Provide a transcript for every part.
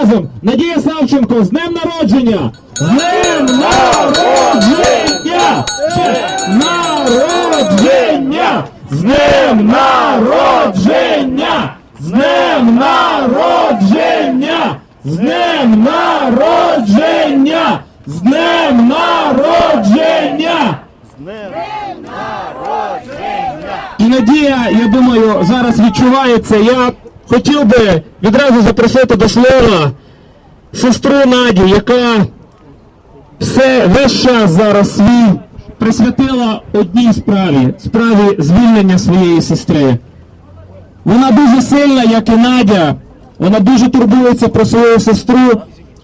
разом. Надія Савченко, з днем народження! З днем народження! Народження! З днем народження! З днем народження! З днем народження! З днем народження! І Надія, я думаю, зараз відчувається. Я хотів би відразу запросити до слова сестру Надю, яка все весь час зараз свій присвятила одній справі справі звільнення своєї сестри. Вона дуже сильна, як і Надя. Вона дуже турбується про свою сестру.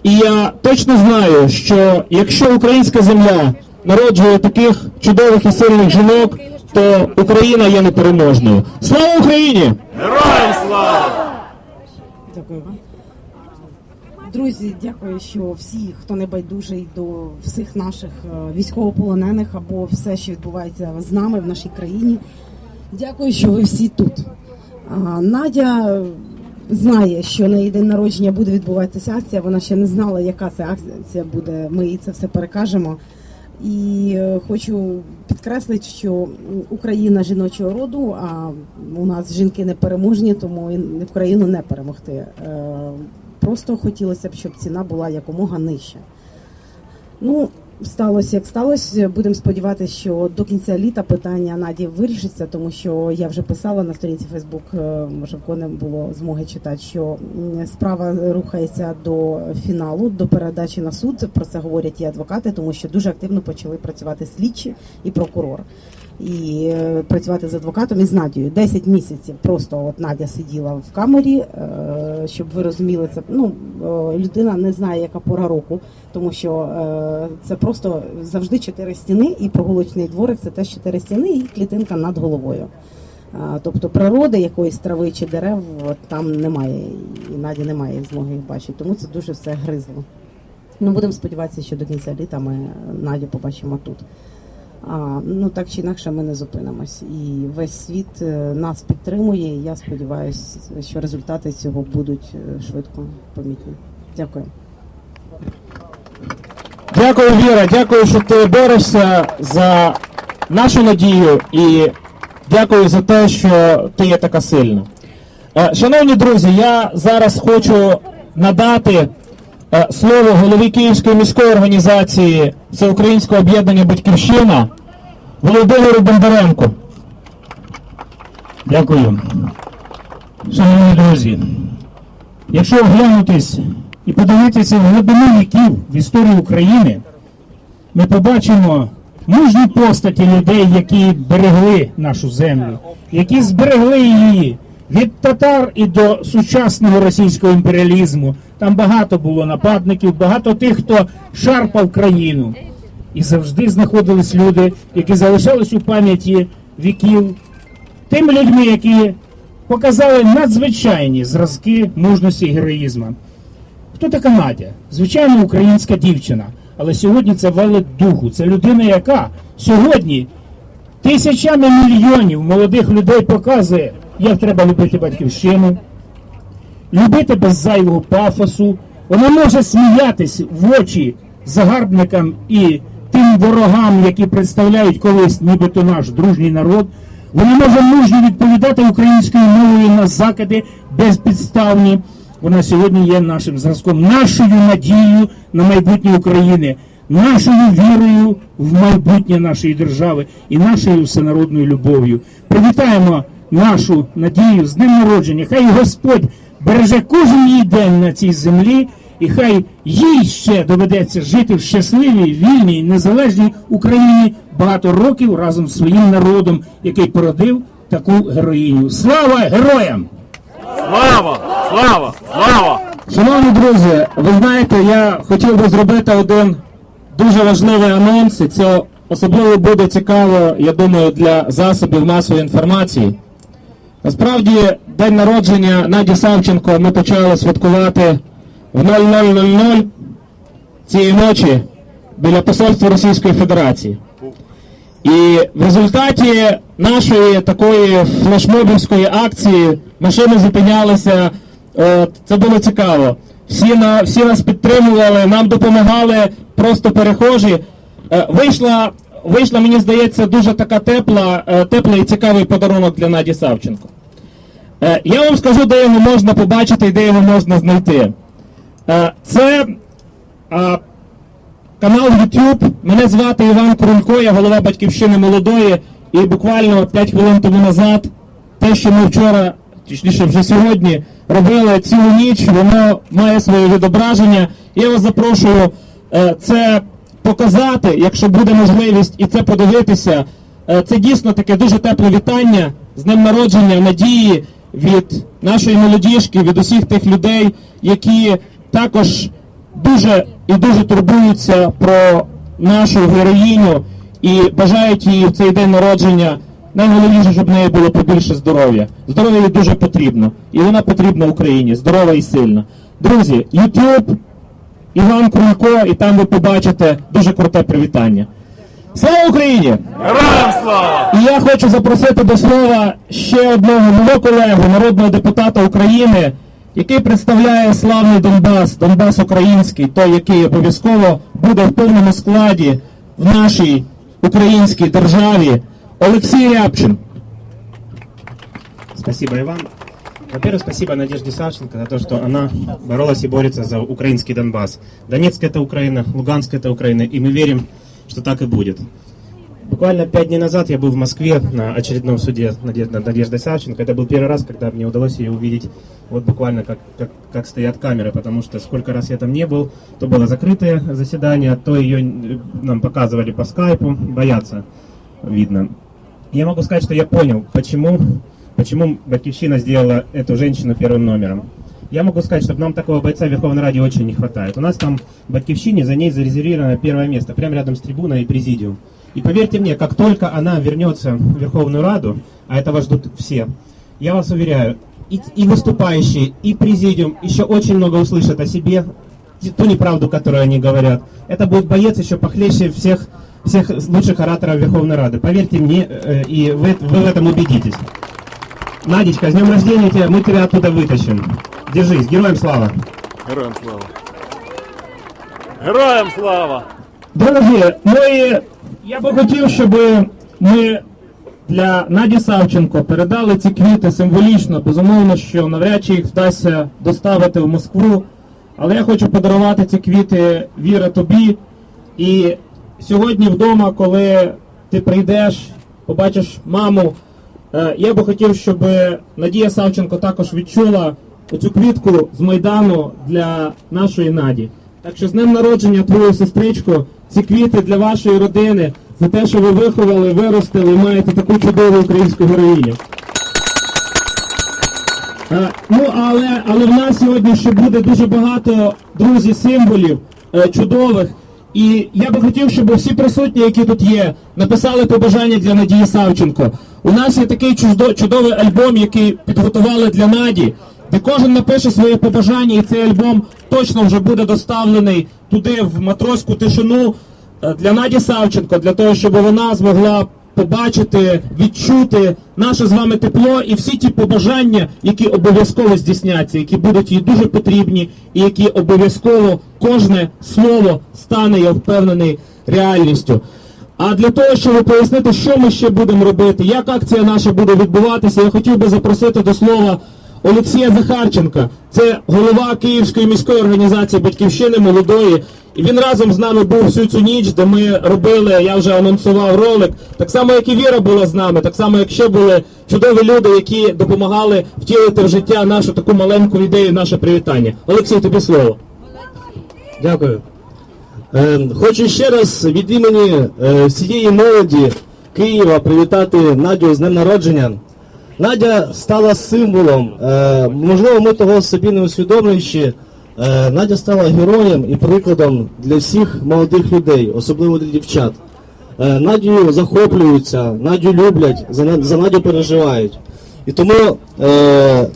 І я точно знаю, що якщо українська земля народжує таких чудових і сильних жінок, то Україна є непереможною. Слава Україні! Дякую вам. Друзі, дякую, що всі, хто не байдужий до всіх наших е, військовополонених або все, що відбувається з нами в нашій країні. Дякую, що ви всі тут. Надя знає, що на її день народження буде відбуватися акція. Вона ще не знала, яка це акція буде. Ми їй це все перекажемо. І е, хочу підкреслити, що Україна жіночого роду, а у нас жінки не переможні, тому і Україну не перемогти. Е, Просто хотілося б, щоб ціна була якомога нижча. Ну, сталося як сталося. Будемо сподіватися, що до кінця літа питання Наді вирішиться, тому що я вже писала на сторінці Фейсбук, може в не було змоги читати, що справа рухається до фіналу, до передачі на суд. Про це говорять і адвокати, тому що дуже активно почали працювати слідчі і прокурор. І е, працювати з адвокатом і з Надією. 10 місяців просто от Надя сиділа в камері, е, щоб ви розуміли це. Ну е, людина не знає, яка пора року, тому що це просто завжди чотири стіни, і прогулочний дворик це теж чотири стіни і клітинка над головою. Тобто природи якоїсь трави чи дерев там немає, і Надя немає змоги їх бачити, тому це дуже все гризло. Ну, будемо сподіватися, що до кінця літа ми Надю побачимо тут. А, ну так чи інакше ми не зупинимось. І весь світ е, нас підтримує. І я сподіваюся, що результати цього будуть е, швидко помітні. Дякую. Дякую, Віра, дякую, що ти борешся за нашу надію і дякую за те, що ти є така сильна. Е, Шановні друзі, я зараз хочу надати слово голові Київської міської організації Всеукраїнського об'єднання Батьківщина Володимиру Бондаренку. Дякую. Шановні друзі, якщо оглянутись і подивитися в глибину віків в історії України, ми побачимо мужні постаті людей, які берегли нашу землю, які зберегли її від татар і до сучасного російського імперіалізму. Там багато було нападників, багато тих, хто шарпав країну. І завжди знаходились люди, які залишались у пам'яті віків тими людьми, які показали надзвичайні зразки мужності і героїзму. Хто така Надя? Звичайно, українська дівчина. Але сьогодні це велик духу. Це людина, яка сьогодні тисячами мільйонів молодих людей показує, як треба любити батьківщину, любити без зайвого пафосу. Вона може сміятись в очі загарбникам і тим ворогам, які представляють колись нібито наш дружній народ. Вона може мужньо відповідати українською мовою на закиди безпідставні. Вона сьогодні є нашим зразком, нашою надією на майбутнє України, нашою вірою в майбутнє нашої держави і нашою всенародною любов'ю. Привітаємо нашу надію з днем народження. Хай Господь береже кожен її день на цій землі, і хай їй ще доведеться жити в щасливій, вільній, незалежній Україні багато років разом з своїм народом, який породив таку героїню. Слава героям! Слава! Слава! Слава! Шановні друзі, ви знаєте, я хотів би зробити один дуже важливий анонс, і це особливо буде цікаво, я думаю, для засобів масової інформації. Насправді, день народження Наді Савченко ми почали святкувати в 00.00 цієї ночі біля посольства Російської Федерації. І в результаті нашої такої флешмобівської акції машини зупинялися. Це було цікаво. всі, на, всі нас підтримували, нам допомагали просто перехожі. Е, Вийшла, вийшла, мені здається, дуже така тепла, е, теплий і цікавий подарунок для Наді Савченко. Е, Я вам скажу, де його можна побачити і де його можна знайти. Е, Це канал YouTube. Мене звати Іван Крулько, я голова батьківщини молодої. І буквально 5 хвилин тому назад, те, що ми вчора, точніше вже сьогодні, робили цілу ніч, воно має своє відображення. Я вас запрошую це показати, якщо буде можливість, і це подивитися. Е, Це дійсно таке дуже тепле вітання з днем народження, надії від нашої молодіжки, від усіх тих людей, які також дуже і дуже турбуються про нашу героїню і бажають їй в цей день народження. Найголовніше, щоб в неї було побільше здоров'я. Здоров'я їй дуже потрібно. І вона потрібна Україні, здорова і сильна. Друзі, YouTube, Іван Крулько, і там ви побачите дуже круте привітання. Слава Україні! Героям слава! І я хочу запросити до слова ще одного мого колегу, народного депутата України, який представляє славний Донбас, Донбас український, той, який обов'язково буде в повному складі в нашій українській державі. Олексій Рябчин. Спасибо, Иван. Во-первых, спасибо Надежде Савченко за то, что она боролась и борется за украинский Донбасс. Донецк это Украина, Луганск это Украина, и мы верим, что так и будет. Буквально пять дней назад я был в Москве на очередном суде над Надеждой Савченко. Это был первый раз, когда мне удалось ее увидеть вот буквально как, как, как стоят камеры, потому что сколько раз я там не был, то было закрытое заседание, то ее э, нам показывали по скайпу, боятся, видно. Я могу сказать, что я понял, почему, почему Батьковщина сделала эту женщину первым номером. Я могу сказать, что нам такого бойца в Верховной Раде очень не хватает. У нас там в Батьковщине за ней зарезервировано первое место, прямо рядом с трибуной и президиум. И поверьте мне, как только она вернется в Верховную Раду, а этого ждут все, я вас уверяю, и, и выступающие, и президиум еще очень много услышат о себе, ту неправду, которую они говорят. Это будет боец еще похлеще всех, всех лучших ораторов Верховной Рады. Поверьте мне, э, и вы, вы в этом убедитесь. Надечка, с днем рождения тебя, мы тебя оттуда вытащим. Держись, героям слава! Героям слава! Героям слава! Друзі, ну і я би хотів, щоб ми для Наді Савченко передали ці квіти символічно. Безумовно, що навряд чи їх вдасться доставити в Москву. Але я хочу подарувати ці квіти Віра тобі. І сьогодні вдома, коли ти прийдеш, побачиш маму, я би хотів, щоб Надія Савченко також відчула оцю квітку з Майдану для нашої Наді. Так що з днем народження твою сестричку, ці квіти для вашої родини, за те, що ви виховали, виростили і маєте таку чудову українську героїню. Е, Ну, але, але в нас сьогодні ще буде дуже багато друзі символів е, чудових. І я би хотів, щоб всі присутні, які тут є, написали побажання для Надії Савченко. У нас є такий чудо- чудовий альбом, який підготували для Наді, де кожен напише своє побажання, і цей альбом точно вже буде доставлений туди, в матроську тишину е, для Наді Савченко, для того, щоб вона змогла побачити, відчути наше з вами тепло і всі ті побажання, які обов'язково здійсняться, які будуть їй дуже потрібні, і які обов'язково кожне слово стане, я впевнений, реальністю. А для того, щоб пояснити, що ми ще будемо робити, як акція наша буде відбуватися, я хотів би запросити до слова Олексія Захарченка. Це голова Київської міської організації Батьківщини молодої. І він разом з нами був всю цю ніч, де ми робили, я вже анонсував ролик. Так само, як і Віра була з нами, так само, як ще були чудові люди, які допомагали втілити в життя нашу таку маленьку ідею, наше привітання. Олексій, тобі слово. Дякую. Е, хочу ще раз від імені е, всієї молоді Києва привітати Надю з днем народження. Надя стала символом, е, можливо, ми того собі не усвідомлюючи. Надя стала героєм і прикладом для всіх молодих людей, особливо для дівчат. Надію захоплюються, Надю люблять, за, Надю переживають. І тому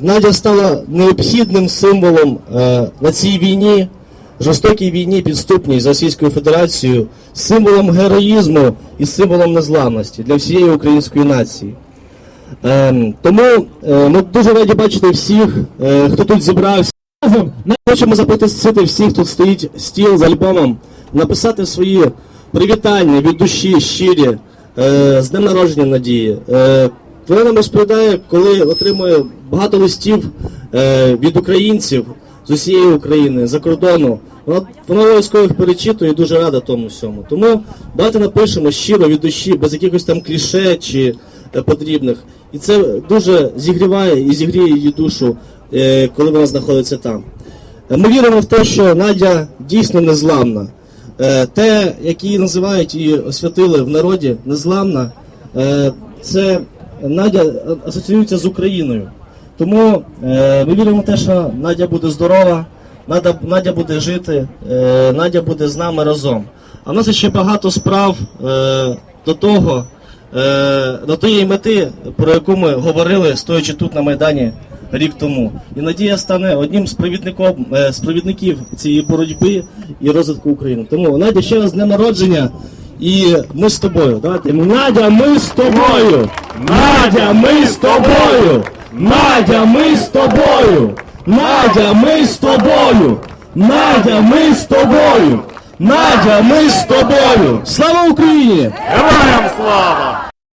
Надя стала необхідним символом на цій війні, жорстокій війні підступній з Російською Федерацією, символом героїзму і символом незламності для всієї української нації. Е, тому е, ми дуже раді бачити всіх, е, хто тут зібрався. Разом Хочемо запросити всіх, хто стоїть стіл з альбомом, написати свої привітання від душі, щирі, е, з днем народження Надії. Вона нам розповідає, коли отримує багато листів від українців з усієї України, за кордону. Вона, вона обов'язково перечитує і дуже рада тому всьому. Тому давайте напишемо щиро від душі, без якихось там кліше чи е, потрібних. І це дуже зігріває і зігріє її душу, е, коли вона знаходиться там. Ми віримо в те, що Надя дійсно незламна. Е, Те, як її називають і освятили в народі, незламна, е, це Надя асоціюється з Україною. Тому е, ми віримо в те, що Надя буде здорова, Надя, Надя буде жити, е, Надя буде з нами разом. А в нас ще багато справ е, до того, е, до тієї мети, про яку ми говорили, стоячи тут на Майдані рік тому. І Надія стане одним з провідників, е, з провідників цієї боротьби і розвитку України. Тому Надя ще раз днем народження. І ми з тобою. Давайте. Надя, ми з тобою! Надя, ми з тобою! Надя, ми з тобою! Надя, ми з тобою! Надя, ми з тобою! Надя, ми з тобою! Слава Україні! Героям слава!